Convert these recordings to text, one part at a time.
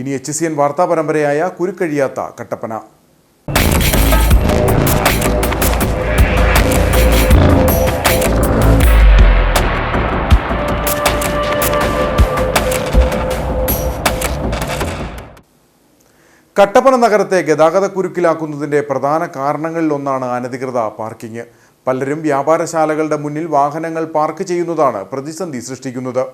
ഇനി H C N വാർത്താ പരമ്പരയായ കുരുക്കഴിയാത്ത കട്ടപ്പന. കട്ടപ്പന നഗരത്തെ ഗതാഗതക്കുരുക്കിലാക്കുന്നതിന്റെ പ്രധാന കാരണങ്ങളിൽ ഒന്നാണ് അനധികൃത പാർക്കിംഗ്. പലരും വ്യാപാരശാലകളുടെ മുന്നിൽ വാഹനങ്ങൾ പാർക്ക് ചെയ്യുന്നതാണ് പ്രതിസന്ധി സൃഷ്ടിക്കുന്നത്.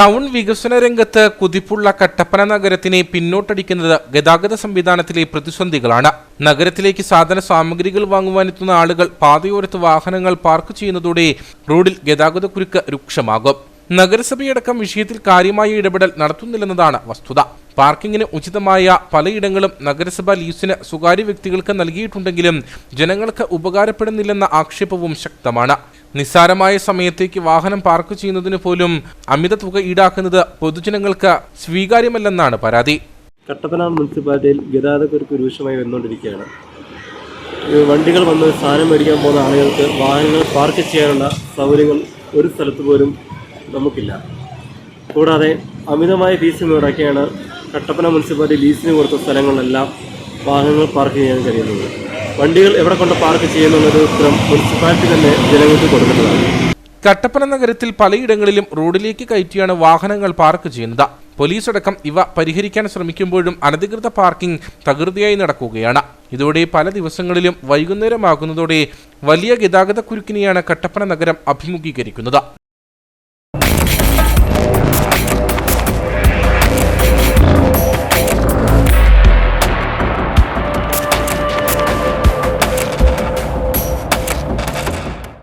ടൗൺ വികസന രംഗത്ത് കുതിപ്പുള്ള കട്ടപ്പന നഗരത്തിനെ പിന്നോട്ടടിക്കുന്നത് ഗതാഗത സംവിധാനത്തിലെ പ്രതിസന്ധികളാണ്. നഗരത്തിലേക്ക് സാധന സാമഗ്രികൾ വാങ്ങുവാനെത്തുന്ന ആളുകൾ പാതയോരത്ത് വാഹനങ്ങൾ പാർക്ക് ചെയ്യുന്നതോടെ റോഡിൽ ഗതാഗത കുരുക്ക് രൂക്ഷമാകും. നഗരസഭയടക്കം വിഷയത്തിൽ കാര്യമായ ഇടപെടൽ നടത്തുന്നില്ലെന്നതാണ് വസ്തുത. പാർക്കിങ്ങിന് ഉചിതമായ പലയിടങ്ങളും നഗരസഭ ലീസിന് സ്വകാര്യ വ്യക്തികൾക്ക് നൽകിയിട്ടുണ്ടെങ്കിലും ജനങ്ങൾക്ക് ഉപകാരപ്പെടുന്നില്ലെന്ന ആക്ഷേപവും ശക്തമാണ്. നിസ്സാരമായ സമയത്തേക്ക് വാഹനം പാർക്ക് ചെയ്യുന്നതിന് പോലും അമിത തുക ഈടാക്കുന്നത് പൊതുജനങ്ങൾക്ക് സ്വീകാര്യമല്ലെന്നാണ് പരാതി. കട്ടപ്പന മുനിസിപ്പാലിറ്റിയിൽ ഗതാഗതക്കുരുക്ക് രൂക്ഷമായി വന്നുകൊണ്ടിരിക്കുകയാണ്. വണ്ടികൾ വന്ന് സാധനം മേടിക്കാൻ പോകുന്ന ആളുകൾക്ക് വാഹനങ്ങൾ പാർക്ക് ചെയ്യാനുള്ള സൗകര്യങ്ങൾ ഒരു സ്ഥലത്ത് പോലും നമുക്കില്ല. കൂടാതെ അമിതമായ ഫീസ് മുടക്കിയാണ് കട്ടപ്പന മുനിസിപ്പാലിറ്റി ലീസിന് കൊടുത്ത സ്ഥലങ്ങളിലെല്ലാം വാഹനങ്ങൾ പാർക്ക് ചെയ്യാൻ കഴിയുന്നത്. വണ്ടികൾ എവിടെ കൊണ്ട് പാർക്ക് ചെയ്യുന്നുള്ളൊരു ഉത്തരം മുനിസിപ്പാലിറ്റി തന്നെ ജനങ്ങൾക്ക് കൊടുക്കേണ്ടതാണ് കട്ടപ്പന നഗരത്തിൽ പലയിടങ്ങളിലും റോഡിലേക്ക് കയറ്റിയാണ് വാഹനങ്ങൾ പാർക്ക് ചെയ്യുന്നത്. പോലീസ് അടക്കം ഇവ പരിഹരിക്കാൻ ശ്രമിക്കുമ്പോഴും അനധികൃത പാർക്കിംഗ് തകൃതിയായി നടക്കുകയാണ്. ഇതോടെ പല ദിവസങ്ങളിലും വൈകുന്നേരമാകുന്നതോടെ വലിയ ഗതാഗത കുരുക്കിനെയാണ് കട്ടപ്പന നഗരം അഭിമുഖീകരിക്കുന്നത്.